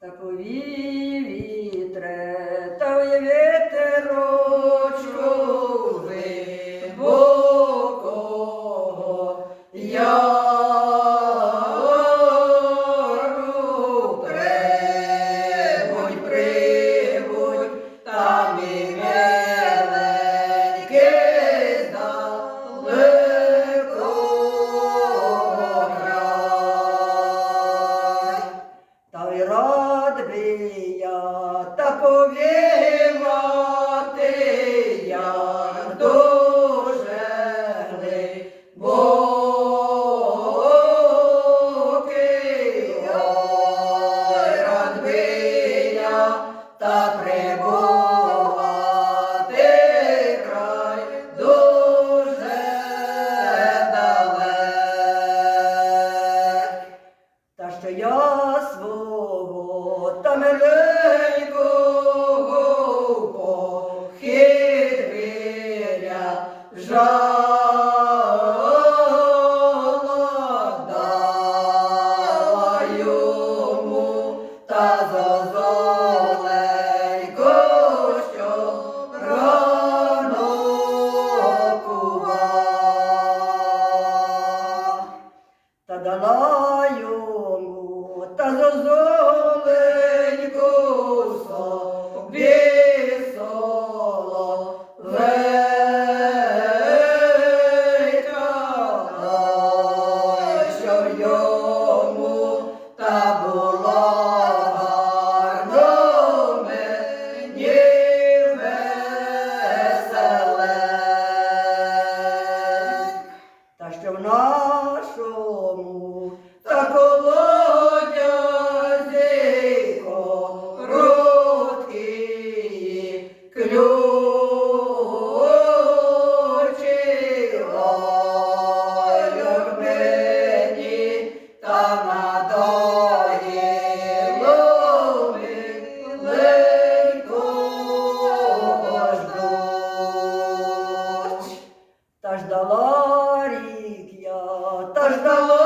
та повівітре, та уяви. Радвія та повівати я до. дала йому та зозо. Та ждала рік я, та ждала.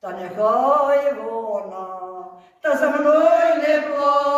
Та нехай вона, та за мною не плаче.